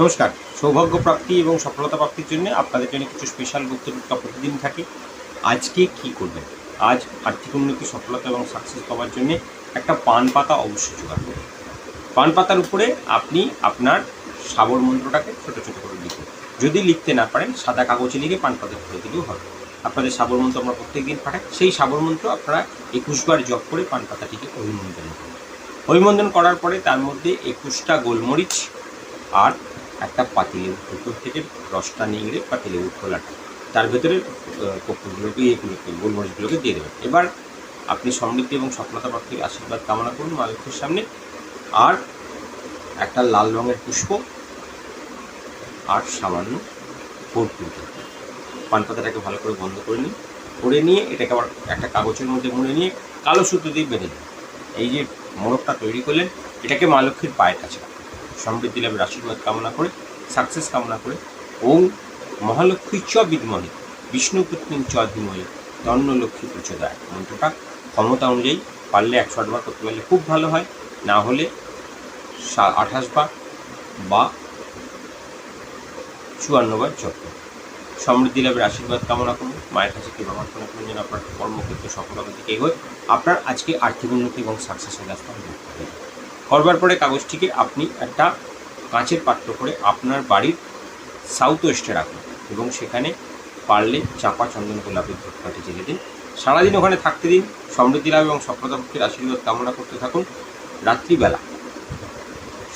নমস্কার। সৌভাগ্য প্রাপ্তি এবং সফলতা প্রাপ্তির জন্য আপনাদের জন্য কিছু স্পেশাল গুপ্ত টোটকা প্রতিদিন থাকে। আজকে কি করবেন? আজ আর্থিক উন্নতি, সফলতা এবং সাকসেস পাওয়ার জন্য একটা পান পাতা অবশ্যই জোগাড় করুন। পান পাতার উপরে আপনি আপনার সাবর মন্ত্রটাকে ছোটো ছোট করে লিখুন। যদি লিখতে না পারেন, সাদা কাগজে লিখে পান পাতা ধরে দিলেও হবে। আপনাদের সাবর মন্ত্র আমরা প্রত্যেক দিন পাঠাই। সেই সাবর মন্ত্র আপনারা একুশবার জপ করে পান পাতাটিকে অভিনন্দন করুন। অভিনন্দন করার পরে তার মধ্যে একুশটা গোলমরিচ আর একটা পাতিলেবু ভিতর থেকে রসটা নিয়ে নিংড়ে পাতিলেবু খোলাটা তার ভেতরে কপুরগুলোকে ইয়েগুলোকে, গোলমরিচগুলোকে দিয়ে দেবেন। এবার আপনি সমৃদ্ধি এবং সফলতা প্রাপ্তির আশীর্বাদ কামনা করুন মা লক্ষ্মীর সামনে। আর একটা লাল রঙের পুষ্প আর সামান্য কর্পূর। পান পাতাটাকে ভালো করে বন্ধ করে নিন। করে নিয়ে এটাকে আবার একটা কাগজের মধ্যে মুড়ে নিয়ে কালো সূত্র দিয়ে বেঁধে দিন এই যে মোড়কটা তৈরি করলেন, এটাকে মা লক্ষ্মীর পায়ের কাছে সমৃদ্ধি লাভের আশীর্বাদ কামনা করে সাকসেস কামনা করে, ওম মহালক্ষ্মী চ বিদ্মহে বিষ্ণুপুত্নী চ ধীমহি তন্ন লক্ষ্মী প্রচোদয় মন্ত্রটা ক্ষমতা অনুযায়ী পারলে একশো আটবার করতে পারলে খুব ভালো হয়। না হলে আঠাশ বার বা চুয়ান্ন বার জপ সমৃদ্ধি লাভের আশীর্বাদ কামনা করুন। মায়ের কাছে কৃপা প্রার্থনা করুন যেন আপনার কর্মক্ষেত্রে সফলতার দিকে এগোয়। আপনার আজকে আর্থিক উন্নতি এবং সাকসেসের রাস্তা করবার পরে কাগজটিকে আপনি একটা কাঁচের পাত্র করে আপনার বাড়ির সাউথ ওয়েস্টে রাখুন এবং সেখানে পারলে চাপা চন্দন গোলাপের ধূপকাঠি জেলে দিন। সারাদিন ওখানে থাকতে দিন। সমৃদ্ধি লাভ এবং সফলতা ভক্তির আশীর্বাদ কামনা করতে থাকুন। রাত্রিবেলা,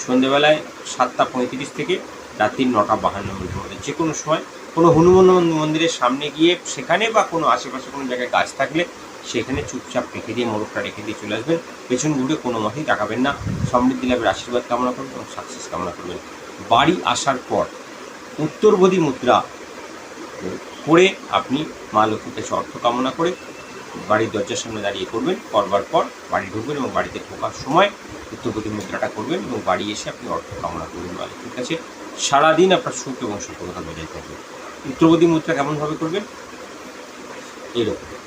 সন্ধেবেলায় সাতটা পঁয়ত্রিশ থেকে রাত্রি নটা বাহান্ন মিনিটের মধ্যে যে কোনো সময় কোনো হনুমান মন্দিরের সামনে গিয়ে সেখানে বা কোনো আশেপাশে কোনো জায়গায় গাছ থাকলে সেখানে চুপচাপ রেখে দিয়ে মোড়কটা রেখে দিয়ে চলে আসবেন। পেছন ঘুরে কোনো মতেই তাকাবেন না। সমৃদ্ধি লাভের আশীর্বাদ কামনা করবেন এবং সাকসেস কামনা করবেন। বাড়ি আসার পর উত্তরবোধী মুদ্রা করে আপনি মা লক্ষ্মীর কাছে অর্থ কামনা করে বাড়ির দরজার সামনে দাঁড়িয়ে করবেন করবার পর বাড়ি ঢুকবেন এবং বাড়িতে ঢোকার সময় উত্তরপতি মুদ্রাটা করবেন এবং বাড়ি এসে আপনি অর্থ কামনা করবেন মা লক্ষ্মীর কাছে। সারাদিন আপনার সুখ এবং সফলতা বজায় থাকবে। উত্তরপতি মুদ্রা কেমনভাবে করবেন? এরকম।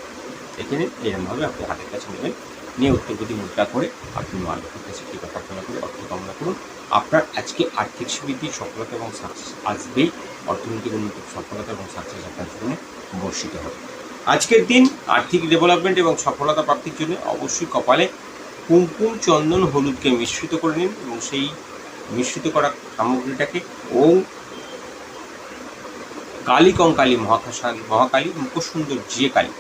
এখানে এরকমভাবে আপনি হাতের কাছে নেবেন। নিয়ে উত্তরপতি মুদ্রা করে আপনি মা লক্ষ্মীর কাছে কৃপা প্রার্থনা করে অর্থ কামনা করুন। আপনার আজকে আর্থিক সমৃদ্ধি সফলতা এবং সাকসেস আসবেই। অর্থনৈতিক উন্নতি, সফলতা এবং সাকসেস আপনার জীবনে বর্ষিত হবে। আজকের দিন আর্থিক ডেভেলপমেন্ট এবং সফলতা প্রাপ্তির জন্য অবশ্যই কপালে কুমকুম চন্দন হলুদকে মিশ্রিত করে নিন এবং সেই মিশ্রিত করা সামগ্রীটাকে ওম কালী কঙ্কালী মহাকাশালী মহাকালী মুখসুন্দর যে কালী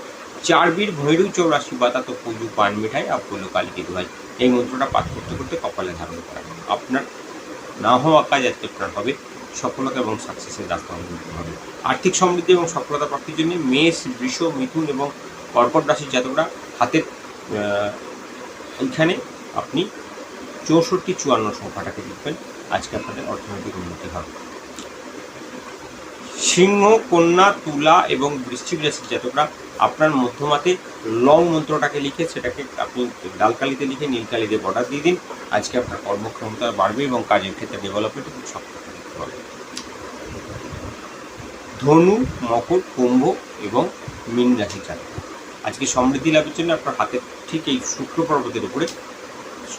চারবীর ভৈরু চৌরাশি বাতা তো পুজো পান মিঠাই আর আপলো কালীকে দোহাই এই মন্ত্রটা পাঠ করতে করতে কপালে ধারণ করা আপনার না হওয়া কাজ আজকে আপনার হবে। সফলতা এবং সাকসেসের রাস্তা অবলম্বন হবে। আর্থিক সমৃদ্ধি এবং সফলতা প্রাপ্তির জন্য মেষ, বৃষ, মিথুন এবং কর্কট রাশির জাতকরা হাতের এইখানে আপনি চৌষট্টি চুয়ান্ন সংখ্যাটাকে দেখবেন আজকে আপনাদের অর্থনৈতিক উন্নতি হবে। সিংহ, কন্যা, তুলা এবং বৃশ্চিক রাশির জাতকরা আপনার মধ্যমাতে লং মন্ত্রটাকে লিখে সেটাকে আপনি লালকালিতে লিখে নীলকালিতে বর্ডার দিয়ে দিন। আজকে আপনার কর্মক্ষমতা বাড়বে এবং কাজের ক্ষেত্রে ডেভেলপমেন্ট খুব সফলতা দেখতে ধনু, মকর, কুম্ভ এবং মীন রাশি জাতক আজকে সমৃদ্ধি লাভের জন্য আপনার হাতের ঠিক এই শুক্র পর্বতের উপরে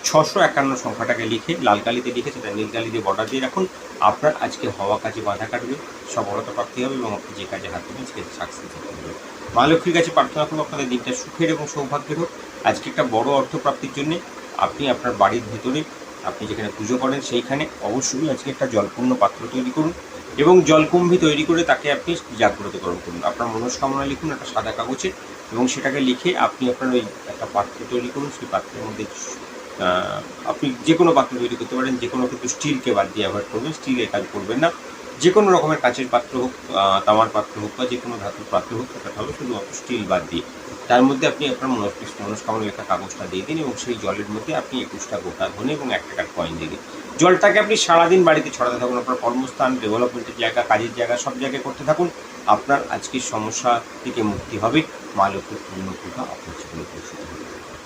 ছশো একান্ন সংখ্যাটাকে লিখে লাল কালিতে লিখে সেটা নীল কালি দিয়ে বর্ডার দিয়ে রাখুন। আপনার আজকে হওয়া কাজে বাধা কাটবে, সফলতা প্রাপ্তি হবে এবং আপনি যে কাজে হাত দেবেন সেটা সাকসেস হতে হবে। মা লক্ষ্মীর কাছে প্রার্থনা করব আপনাদের দিনটা সুখের এবং সৌভাগ্যের হোক। আজকে একটা বড় অর্থ প্রাপ্তির জন্য আপনি আপনার বাড়ির ভিতরে আপনি যেখানে পুজো করেন সেইখানে অবশ্যই আজকে একটা জলপূর্ণ পাত্র তৈরি করুন এবং জলকুম্ভি তৈরি করে তাকে আপনি জাগ্রতকরণ করুন। আপনার মনস্কামনা লিখুন একটা সাদা কাগজে এবং সেটাকে লিখে আপনি আপনার ওই একটা পাত্র তৈরি করুন। সেই পাত্রের মধ্যে আপনি যে কোনো পাত্র তৈরি করতে পারেন, যে কোনো কিন্তু স্টিলকে বাদ দিয়ে অ্যাভয়েড করবেন। স্টিলের কাজ করবেন না। যে কোনো রকমের কাঁচের পাত্র হোক তামার পাত্র হোক বা যে কোনো ধাতুর পাত্র হোক, সেটা হবে শুধুমাত্র স্টিল বাদ দিয়ে। তার মধ্যে আপনি আপনার মনস মনস্কামনা লেখা কাগজটা দিয়ে দিন এবং সেই জলের মধ্যে আপনি একুশটা গোটা ধনে এবং এক টাকার কয়েন দিয়ে দিন। জলটাকে আপনি সারাদিন বাড়িতে ছড়াতে থাকুন, আপনার কর্মস্থান, ডেভেলপমেন্টের জায়গা, কাজের জায়গা, সব জায়গায় করতে থাকুন। আপনার আজকের সমস্যা থেকে মুক্তি হবে। মা লক্ষ্মীর পূর্ণ কৃপা আপনার জীবনে হবে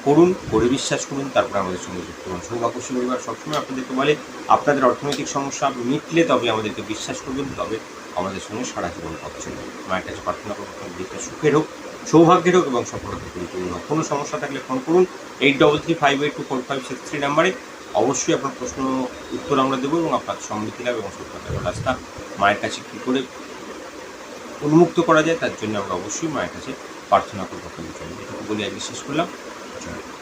করুন করে বিশ্বাস করুন, তারপর আমাদের সঙ্গে যুক্ত করুন সৌভাগ্য পরিবার সবসময় আপনাদেরকে বলে, আপনাদের অর্থনৈতিক সমস্যা মিটলে তবে আমাদেরকে বিশ্বাস করবেন, তবে আমাদের সঙ্গে সারা জীবন পথ চলবে। মায়ের কাছে প্রার্থনা করব, আপনার দিকটা সুখের হোক, সৌভাগ্যের হোক এবং সফলতা পরিপূর্ণ হোক কোনো সমস্যা থাকলে ফোন করুন eight double three five eight two four five six three নাম্বারে অবশ্যই আপনার প্রশ্ন, উত্তর আমরা দেবো এবং আপনার সমৃদ্ধি লাভ এবং সত্যতার রাস্তা মায়ের কাছে কী করে উন্মুক্ত করা যায়, তার জন্য আমরা অবশ্যই মায়ের কাছে প্রার্থনা করব এটুকু বলে আজকে শেষ করলাম। জয় মা।